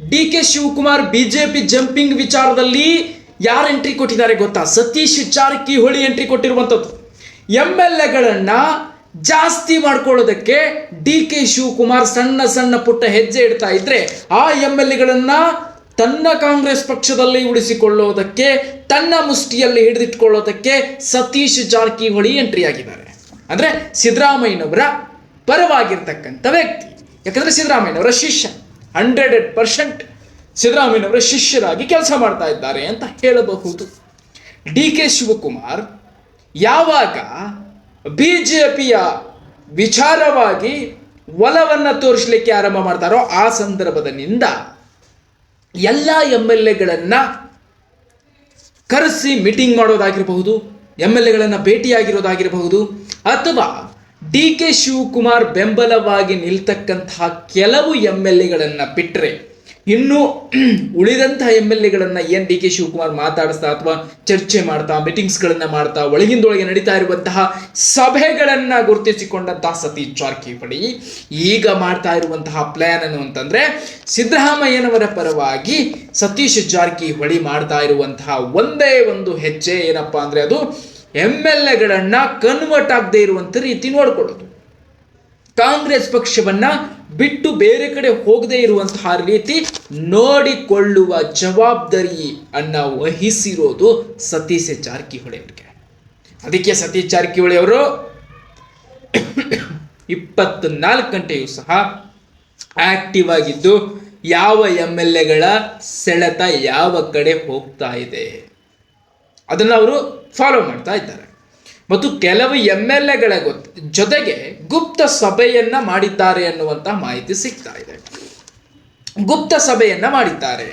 D K Shivakumar BJP jumping ವಿಚಾರದಲ್ಲಿ ಯಾರು entry ಕೊಟ್ಟಿದ್ದಾರೆ ಗೊತ್ತಾ? ಸತೀಶ್ ಜಾರಕಿಹೊಳಿ ಎಂಟ್ರಿ ಕೊಟ್ಟಿರುವಂಥದ್ದು ಎಂ ಎಲ್ ಎಗಳನ್ನ ಜಾಸ್ತಿ ಮಾಡ್ಕೊಳ್ಳೋದಕ್ಕೆ ಡಿ ಕೆ ಶಿವಕುಮಾರ್ ಸಣ್ಣ ಸಣ್ಣ ಪುಟ್ಟ ಹೆಜ್ಜೆ ಇಡ್ತಾ ಇದ್ರೆ ಆ ಎಂ ಎಲ್ ಎಗಳನ್ನ ತನ್ನ ಕಾಂಗ್ರೆಸ್ ಪಕ್ಷದಲ್ಲಿ ಉಳಿಸಿಕೊಳ್ಳೋದಕ್ಕೆ, ತನ್ನ ಮುಷ್ಟಿಯಲ್ಲಿ ಹಿಡಿದಿಟ್ಕೊಳ್ಳೋದಕ್ಕೆ ಸತೀಶ್ ಜಾರಕಿಹೊಳಿ ಎಂಟ್ರಿ ಆಗಿದ್ದಾರೆ. ಅಂದ್ರೆ ಸಿದ್ದರಾಮಯ್ಯನವರ ಪರವಾಗಿರ್ತಕ್ಕಂಥ ವ್ಯಕ್ತಿ. ಯಾಕಂದ್ರೆ ಸಿದ್ದರಾಮಯ್ಯನವರ ಶಿಷ್ಯ. ಹಂಡ್ರೆಡ್ ಪರ್ಸೆಂಟ್ ಸಿದ್ದರಾಮಯ್ಯನವರ ಶಿಷ್ಯರಾಗಿ ಕೆಲಸ ಮಾಡ್ತಾ ಇದ್ದಾರೆ ಅಂತ ಹೇಳಬಹುದು. ಡಿ ಕೆ ಶಿವಕುಮಾರ್, ಯಾವಾಗ ಬಿ ಜೆ ಪಿಯ ವಿಚಾರವಾಗಿ ಒಲವನ್ನು ತೋರಿಸಲಿಕ್ಕೆ ಆರಂಭ ಮಾಡ್ತಾರೋ ಆ ಸಂದರ್ಭದಿಂದ ಎಲ್ಲ ಎಂ ಎಲ್ ಎಗಳನ್ನು ಕರೆಸಿ ಮೀಟಿಂಗ್ ಮಾಡೋದಾಗಿರಬಹುದು ಎಂ ಎಲ್ ಎಗಳನ್ನು ಭೇಟಿಯಾಗಿರೋದಾಗಿರಬಹುದು, ಅಥವಾ ಡಿ ಕೆ ಶಿವಕುಮಾರ್ ಬೆಂಬಲವಾಗಿ ನಿಲ್ತಕ್ಕಂತಹ ಕೆಲವು ಎಂ ಎಲ್ ಎಗಳನ್ನು ಬಿಟ್ಟರೆ ಇನ್ನು ಉಳಿದಂತಹ ಎಂ ಎಲ್ ಎಗಳನ್ನು ಏನು ಡಿ ಕೆ ಶಿವಕುಮಾರ್ ಮಾತಾಡಿಸ್ತಾ ಅಥವಾ ಚರ್ಚೆ ಮಾಡ್ತಾ ಮೀಟಿಂಗ್ಸ್ಗಳನ್ನು ಮಾಡ್ತಾ, ಒಳಗಿಂದೊಳಗೆ ನಡೀತಾ ಇರುವಂತಹ ಸಭೆಗಳನ್ನು ಗುರುತಿಸಿಕೊಂಡಂತಹ ಸತೀಶ್ ಜಾರಕಿಹೊಳಿ ಈಗ ಮಾಡ್ತಾ ಇರುವಂತಹ ಪ್ಲಾನ್ ಏನು ಅಂತಂದರೆ, ಸಿದ್ದರಾಮಯ್ಯನವರ ಪರವಾಗಿ ಸತೀಶ್ ಜಾರಕಿಹೊಳಿ ಮಾಡ್ತಾ ಇರುವಂತಹ ಒಂದೇ ಒಂದು ಹೆಜ್ಜೆ ಏನಪ್ಪಾ ಅಂದ್ರೆ ಅದು ಎಂ ಎಲ್ ಎಗಳನ್ನು ಕನ್ವರ್ಟ್ ಆಗದೆ ಇರುವಂಥ ರೀತಿ ನೋಡ್ಕೊಳ್ಳೋದು. ಕಾಂಗ್ರೆಸ್ ಪಕ್ಷವನ್ನ ಬಿಟ್ಟು ಬೇರೆ ಕಡೆ ಹೋಗದೇ ಇರುವಂತಹ ರೀತಿ ನೋಡಿಕೊಳ್ಳುವ ಜವಾಬ್ದಾರಿ ಅನ್ನ ವಹಿಸಿರೋದು ಸತೀಶ ಜಾರಕಿಹೊಳಿ ಅವರಿಗೆ. ಅದಕ್ಕೆ ಸತೀಶ್ ಜಾರಕಿಹೊಳಿ ಅವರು ಇಪ್ಪತ್ನಾಲ್ಕು ಗಂಟೆಯೂ ಸಹ ಆಕ್ಟಿವ್ ಆಗಿದ್ದು ಯಾವ ಎಂ ಎಲ್ ಎಗಳ ಸೆಳೆತ ಯಾವ ಕಡೆ ಹೋಗ್ತಾ ಇದೆ? ಅದನ್ನು ಅವರು ಫಾಲೋ ಮಾಡ್ತಾ ಇದ್ದಾರೆ. ಮತ್ತು ಕೆಲವು ಎಂ ಎಲ್ ಎಗಳ ಜೊತೆಗೆ ಗುಪ್ತ ಸಭೆಯನ್ನು ಮಾಡಿದ್ದಾರೆ ಅನ್ನುವಂಥ ಮಾಹಿತಿ ಸಿಗ್ತಾ ಇದೆ. ಗುಪ್ತ ಸಭೆಯನ್ನು ಮಾಡಿದ್ದಾರೆ.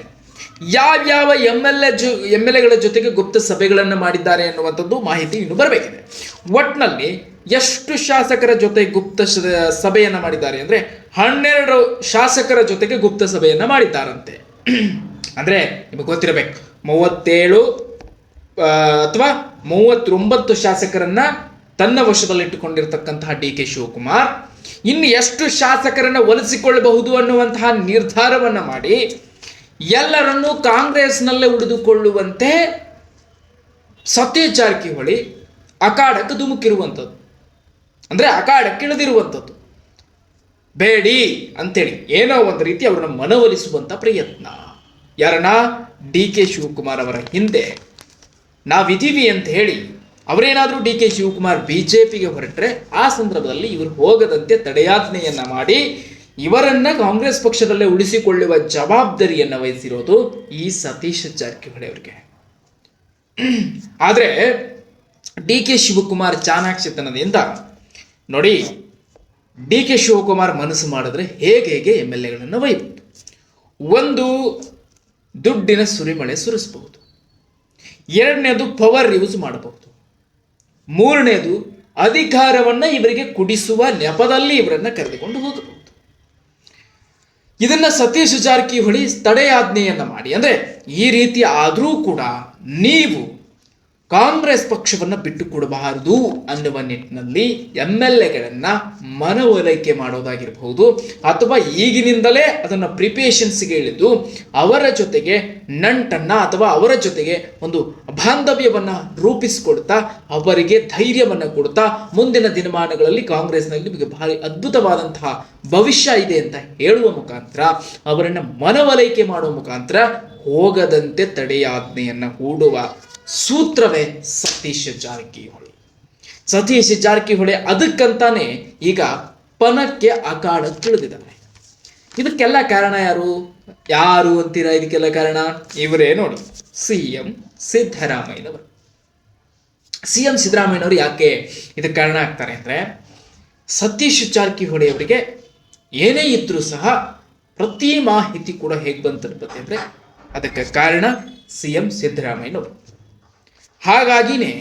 ಯಾವ್ಯಾವ ಎಂ ಎಲ್ ಎ ಜೊ ಎಂ ಎಲ್ ಎಗಳ ಜೊತೆಗೆ ಗುಪ್ತ ಸಭೆಗಳನ್ನು ಮಾಡಿದ್ದಾರೆ ಅನ್ನುವಂಥದ್ದು ಮಾಹಿತಿ ಇನ್ನು ಬರಬೇಕಿದೆ. ಒಟ್ನಲ್ಲಿ ಎಷ್ಟು ಶಾಸಕರ ಜೊತೆ ಗುಪ್ತ ಸಭೆಯನ್ನು ಮಾಡಿದ್ದಾರೆ ಅಂದ್ರೆ ಹನ್ನೆರಡು ಶಾಸಕರ ಜೊತೆಗೆ ಗುಪ್ತ ಸಭೆಯನ್ನು ಮಾಡಿದ್ದಾರಂತೆ. ಅಂದ್ರೆ ನಿಮಗೆ ಗೊತ್ತಿರಬೇಕು, ಮೂವತ್ತೇಳು ಅಥವಾ ಮೂವತ್ತೊಂಬತ್ತು ಶಾಸಕರನ್ನ ತನ್ನ ವಶದಲ್ಲಿಟ್ಟುಕೊಂಡಿರ್ತಕ್ಕಂತಹ ಡಿ ಕೆ ಶಿವಕುಮಾರ್. ಇನ್ನು ಎಷ್ಟು ಶಾಸಕರನ್ನ ಒಲಿಸಿಕೊಳ್ಳಬಹುದು ಅನ್ನುವಂತಹ ನಿರ್ಧಾರವನ್ನ ಮಾಡಿ, ಎಲ್ಲರನ್ನೂ ಕಾಂಗ್ರೆಸ್ನಲ್ಲೇ ಉಳಿದುಕೊಳ್ಳುವಂತೆ ಸತ್ಯ ಜಾರಕಿಹೊಳಿ ಅಖಾಡಕ್ಕೆ ಧುಮುಕಿರುವಂಥದ್ದು ಅಂದ್ರೆ ಅಖಾಡಕ್ಕೆ ಇಳಿದಿರುವಂಥದ್ದು ಬೇಡಿ ಅಂತೇಳಿ ಏನೋ ಒಂದು ರೀತಿ ಅವರನ್ನ ಮನವೊಲಿಸುವಂತ ಪ್ರಯತ್ನ. ಯಾರನ್ನ? ಡಿ ಕೆ ಶಿವಕುಮಾರ್ ಅವರ ಹಿಂದೆ. ನಾವಿದ್ದೀವಿ ಅಂತ ಹೇಳಿ ಅವರೇನಾದರೂ D K Shivakumar B J ಪಿಗೆ ಹೊರಟ್ರೆ ಆ ಸಂದರ್ಭದಲ್ಲಿ ಇವರು ಹೋಗದಂತೆ ತಡೆಯಾಜ್ಞೆಯನ್ನು ಮಾಡಿ ಇವರನ್ನ ಕಾಂಗ್ರೆಸ್ ಪಕ್ಷದಲ್ಲೇ ಉಳಿಸಿಕೊಳ್ಳುವ ಜವಾಬ್ದಾರಿಯನ್ನು ವಹಿಸಿರೋದು ಈ ಸತೀಶ್ ಜಾರಕಿಹೊಳಿ ಅವರಿಗೆ. ಆದರೆ ಡಿ ಕೆ ಶಿವಕುಮಾರ್ ಚಾಣಾಕ್ಷತನದಿಂದ ನೋಡಿ ಡಿ ಕೆ ಶಿವಕುಮಾರ್ ಮನಸ್ಸು ಮಾಡಿದ್ರೆ ಹೇಗೆ ಹೇಗೆ ಎಂ ಎಲ್ ಎಗಳನ್ನು ಒಂದು ದುಡ್ಡಿನ ಸುರಿಮಳೆ ಸುರಿಸಬಹುದು. ಎರಡನೇದು ಪವರ್ ಯೂಸ್ ಮಾಡಬಹುದು. ಮೂರನೇದು ಅಧಿಕಾರವನ್ನು ಇವರಿಗೆ ಕುಡಿಸುವ ನೆಪದಲ್ಲಿ ಇವರನ್ನು ಕರೆದುಕೊಂಡು ಹೋಗಬಹುದು. ಇದನ್ನು ಸತೀಶ್ ಜಾರಕಿಹೊಳಿ ತಡೆಯಾಜ್ಞೆಯನ್ನು ಮಾಡಿ. ಅಂದರೆ ಈ ರೀತಿ ಆದರೂ ಕೂಡ ನೀವು ಕಾಂಗ್ರೆಸ್ ಪಕ್ಷವನ್ನು ಬಿಟ್ಟು ಕೊಡಬಾರದು ಅನ್ನುವ ನಿಟ್ಟಿನಲ್ಲಿ ಎಂ ಎಲ್ ಎಗಳನ್ನು ಮನವೊಲೈಕೆ ಮಾಡೋದಾಗಿರಬಹುದು ಅಥವಾ ಈಗಿನಿಂದಲೇ ಅದನ್ನು ಪ್ರಿಪೇಷನ್ಸ್ಗೆ ಇಳಿದು ಅವರ ಜೊತೆಗೆ ನಂಟನ್ನ ಅಥವಾ ಅವರ ಜೊತೆಗೆ ಒಂದು ಬಾಂಧವ್ಯವನ್ನು ರೂಪಿಸಿಕೊಡ್ತಾ ಅವರಿಗೆ ಧೈರ್ಯವನ್ನು ಕೊಡ್ತಾ ಮುಂದಿನ ದಿನಮಾನಗಳಲ್ಲಿ ಕಾಂಗ್ರೆಸ್ನಲ್ಲಿ ನಿಮಗೆ ಭಾರಿ ಅದ್ಭುತವಾದಂತಹ ಭವಿಷ್ಯ ಇದೆ ಅಂತ ಹೇಳುವ ಮುಖಾಂತರ ಅವರನ್ನು ಮನವೊಲೈಕೆ ಮಾಡುವ ಮುಖಾಂತರ ಹೋಗದಂತೆ ತಡೆಯಾಜ್ಞೆಯನ್ನು ಹೂಡುವ ಸೂತ್ರವೇ ಸತೀಶ್ ಜಾರಕಿಹೊಳಿ. ಸತೀಶ್ ಜಾರಕಿಹೊಳಿ ಅದಕ್ಕಂತಾನೆ ಈಗ ಪನಕ್ಕೆ ಅಖಾಡ ತಿಳಿದಿದ್ದಾರೆ ಇದಕ್ಕೆಲ್ಲ ಕಾರಣ ಯಾರು? ಯಾರು ಅಂತೀರಾ ಇದಕ್ಕೆಲ್ಲ ಕಾರಣ? ಇವರೇ ನೋಡಿ, ಸಿ ಎಂ ಸಿದ್ದರಾಮಯ್ಯನವರು. ಸಿ ಎಂ ಸಿದ್ದರಾಮಯ್ಯನವರು ಯಾಕೆ ಇದಕ್ಕೆ ಕಾರಣ ಆಗ್ತಾರೆ ಅಂದ್ರೆ, ಸತೀಶ್ ಜಾರಕಿಹೊಳಿ ಅವರಿಗೆ ಏನೇ ಇದ್ರೂ ಸಹ ಪ್ರತಿ ಮಾಹಿತಿ ಕೂಡ ಹೇಗೆ ಬಂತಿರ್ತದೆ ಅಂದ್ರೆ, ಅದಕ್ಕೆ ಕಾರಣ ಸಿ ಎಂ ಸಿದ್ದರಾಮಯ್ಯನವರು. ಹಾಗಾಗಿನೇ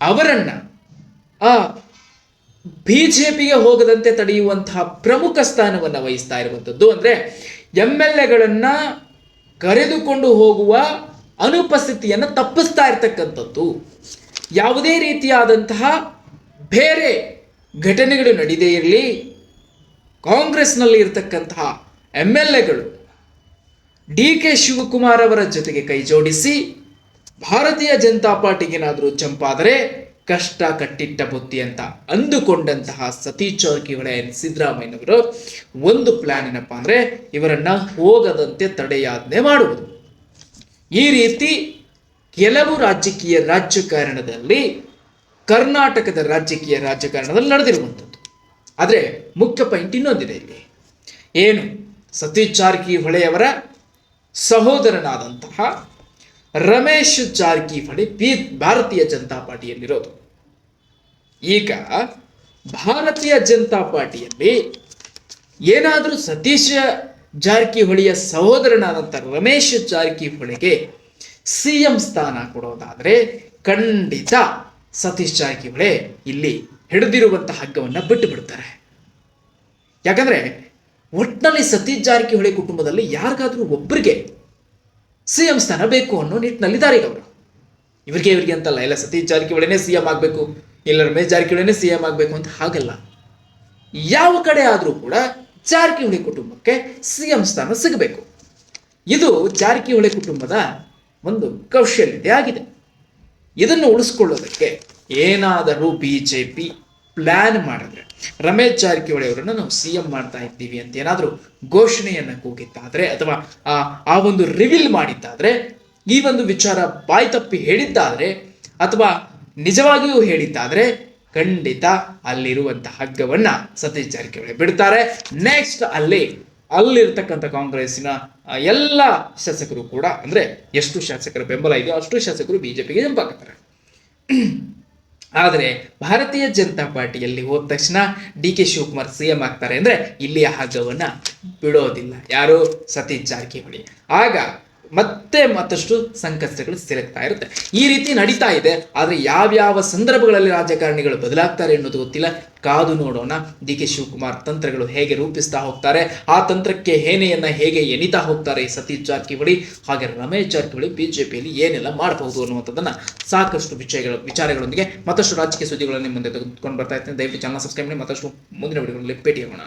ಅವರನ್ನು ಆ ಬಿ ಜೆ ಪಿಗೆ ಹೋಗದಂತೆ ತಡೆಯುವಂತಹ ಪ್ರಮುಖ ಸ್ಥಾನವನ್ನು ವಹಿಸ್ತಾ ಇರುವಂಥದ್ದು ಅಂದರೆ ಎಂ ಎಲ್ ಎಗಳನ್ನು ಕರೆದುಕೊಂಡು ಹೋಗುವ ಅನುಪಸ್ಥಿತಿಯನ್ನು ತಪ್ಪಿಸ್ತಾ ಇರ್ತಕ್ಕಂಥದ್ದು. ಯಾವುದೇ ರೀತಿಯಾದಂತಹ ಬೇರೆ ಘಟನೆಗಳು ನಡೆದೇ ಇರಲಿ, ಕಾಂಗ್ರೆಸ್ನಲ್ಲಿ ಇರತಕ್ಕಂತಹ ಎಂ ಎಲ್ ಎಗಳು ಡಿ ಕೆ ಶಿವಕುಮಾರ್ ಅವರ ಜೊತೆಗೆ ಕೈ ಜೋಡಿಸಿ ಭಾರತೀಯ ಜನತಾ ಪಾರ್ಟಿಗೇನಾದರೂ ಜಂಪಾದರೆ ಕಷ್ಟ ಕಟ್ಟಿಟ್ಟ ಬುತ್ತಿ ಅಂತ ಅಂದುಕೊಂಡಂತಹ ಸತೀಶ್ ಜಾರಕಿಹೊಳಿ ಸಿದ್ದರಾಮಯ್ಯನವರು ಒಂದು ಪ್ಲಾನ್ ಏನಪ್ಪ ಅಂದರೆ ಇವರನ್ನ ಹೋಗದಂತೆ ತಡೆಯಾಜ್ಞೆ ಮಾಡುವುದು. ಈ ರೀತಿ ಕೆಲವು ರಾಜಕೀಯ ರಾಜಕಾರಣದಲ್ಲಿ ಕರ್ನಾಟಕದ ರಾಜಕೀಯ ರಾಜಕಾರಣದಲ್ಲಿ ನಡೆದಿರುವಂಥದ್ದು. ಆದರೆ ಮುಖ್ಯ ಪಾಯಿಂಟ್ ಇನ್ನೊಂದಿದೆ ಇಲ್ಲಿ. ಏನು? ಸತೀಶ್ ಜಾರಕಿಹೊಳಿಯವರ ಸಹೋದರನಾದಂತಹ ರಮೇಶ್ ಜಾರಕಿಹೊಳಿ ಪಿ ಭಾರತೀಯ ಜನತಾ ಪಾರ್ಟಿಯಲ್ಲಿರೋದು. ಈಗ ಭಾರತೀಯ ಜನತಾ ಪಾರ್ಟಿಯಲ್ಲಿ ಏನಾದರೂ ಸತೀಶ ಜಾರಕಿಹೊಳಿಯ ಸಹೋದರನಾದಂಥ ರಮೇಶ್ ಜಾರಕಿಹೊಳಿಗೆ ಸಿ ಎಂ ಸ್ಥಾನ ಕೊಡೋದಾದರೆ ಖಂಡಿತ ಸತೀಶ್ ಜಾರಕಿಹೊಳಿ ಇಲ್ಲಿ ಹಿಡಿದಿರುವಂತಹ ಹಗ್ಗವನ್ನು ಬಿಟ್ಟು ಬಿಡ್ತಾರೆ. ಯಾಕಂದರೆ ಒಟ್ಟಿನಲ್ಲಿ ಸತೀಶ್ ಜಾರಕಿಹೊಳಿ ಕುಟುಂಬದಲ್ಲಿ ಯಾರಿಗಾದರೂ ಒಬ್ಬರಿಗೆ ಸಿ ಎಂ ಸ್ಥಾನ ಬೇಕು ಅನ್ನೋ ನಿಟ್ಟಿನಲ್ಲಿದ್ದಾರೆ ಅವರು ಇವರಿಗೆ ಇವರಿಗೆ ಅಂತಲ್ಲ, ಇಲ್ಲ ಸತೀಶ್ ಜಾರಕಿಹೊಳಿನೇ ಸಿ ಎಂ ಆಗಬೇಕು, ಇಲ್ಲ ರಮೇಶ್ ಜಾರಕಿಹೊಳಿನೇ ಸಿ ಎಂ ಆಗಬೇಕು ಅಂತ ಹಾಗಲ್ಲ. ಯಾವ ಕಡೆ ಆದರೂ ಕೂಡ ಜಾರಕಿಹೊಳಿ ಕುಟುಂಬಕ್ಕೆ ಸಿ ಎಂ ಸ್ಥಾನ ಸಿಗಬೇಕು. ಇದು ಜಾರಕಿಹೊಳಿ ಕುಟುಂಬದ ಒಂದು ಕೌಶಲ್ಯತೆ ಆಗಿದೆ. ಇದನ್ನು ಉಳಿಸ್ಕೊಳ್ಳೋದಕ್ಕೆ ಏನಾದರೂ ಬಿ ಜೆ ಪಿ ಪ್ಲಾನ್ ಮಾಡಿದ್ರೆ. ರಮೇಶ್ ಜಾರಕಿಹೊಳಿ ಅವರನ್ನು ನಾವು ಸಿ ಎಂ ಮಾಡ್ತಾ ಇದ್ದೀವಿ ಅಂತ ಏನಾದರೂ ಘೋಷಣೆಯನ್ನು ಕೂಗಿದ್ದಾದ್ರೆ ಅಥವಾ ಆ ಒಂದು ರಿವೀಲ್ ಮಾಡಿದ್ದಾದ್ರೆ, ಈ ಒಂದು ವಿಚಾರ ಬಾಯಿ ತಪ್ಪಿ ಹೇಳಿದ್ದಾದ್ರೆ ಅಥವಾ ನಿಜವಾಗಿಯೂ ಹೇಳಿದ್ದಾದ್ರೆ ಖಂಡಿತ ಅಲ್ಲಿರುವಂತಹ ಹಗ್ಗವನ್ನ ಸತೀಶ್ ಜಾರಕಿಹೊಳಿ ಬಿಡ್ತಾರೆ. ನೆಕ್ಸ್ಟ್ ಅಲ್ಲಿ, ಅಲ್ಲಿರ್ತಕ್ಕಂಥ ಕಾಂಗ್ರೆಸ್ಸಿನ ಎಲ್ಲ ಶಾಸಕರು ಕೂಡ, ಅಂದ್ರೆ ಎಷ್ಟು ಶಾಸಕರ ಬೆಂಬಲ ಇದೆಯೋ ಅಷ್ಟು ಶಾಸಕರು ಬಿಜೆಪಿಗೆ ಜಂಪ್ ಹಾಕುತ್ತಾರೆ ಆದರೆ ಭಾರತೀಯ ಜನತಾ ಪಾರ್ಟಿಯಲ್ಲಿ ಹೋದ ತಕ್ಷಣ D K Shivakumar C M ಆಗ್ತಾರೆ ಅಂದರೆ ಇಲ್ಲಿಯ ಹಗ್ಗವನ್ನು ಬಿಡೋದಿಲ್ಲ. ಯಾರು? ಸತೀಶ್ ಜಾರಕಿಹೊಳಿ. ಆಗ ಮತ್ತೆ ಮತ್ತಷ್ಟು ಸಂಕಷ್ಟಗಳು ಸೆಲೆಕ್ತಾ ಇರುತ್ತೆ. ಈ ರೀತಿ ನಡೀತಾ ಇದೆ. ಆದರೆ ಯಾವ್ಯಾವ ಸಂದರ್ಭಗಳಲ್ಲಿ ರಾಜಕಾರಣಿಗಳು ಬದಲಾಗ್ತಾರೆ ಅನ್ನೋದು ಗೊತ್ತಿಲ್ಲ. ಕಾದು ನೋಡೋಣ. ಡಿ ಕೆ ಶಿವಕುಮಾರ್ ತಂತ್ರಗಳು ಹೇಗೆ ರೂಪಿಸ್ತಾ ಹೋಗ್ತಾರೆ? ಆ ತಂತ್ರಕ್ಕೆ ಹೇನೆಯನ್ನ ಹೇಗೆ ಎಣಿತಾ ಹೋಗ್ತಾರೆ ಸತೀಶ್ ಜಾರಕಿಹೊಳಿ? ಹಾಗೆ ರಮೇಶ್ ಜಾರಕಿಹೊಳಿ ಬಿಜೆಪಿಯಲ್ಲಿ ಏನೆಲ್ಲ ಮಾಡಬಹುದು ಅನ್ನುವಂಥದ್ದನ್ನ ಸಾಕಷ್ಟು ವಿಷಯಗಳು, ವಿಚಾರಗಳೊಂದಿಗೆ ಮತ್ತಷ್ಟು ರಾಜಕೀಯ ಸುದ್ದಿಗಳನ್ನು ಮುಂದೆ ತೆಗೆದುಕೊಂಡು ಬರ್ತಾ ಇರ್ತೇನೆ. ದಯವಿಟ್ಟು ಚಾನಲ್ ಸಬ್ಸ್ಕ್ರೈಬ್ ಮಾಡಿ. ಮತ್ತಷ್ಟು ಮುಂದಿನ ವಿಡಿಯೋಗಳಲ್ಲಿ ಭೇಟಿಯಾಗೋಣ.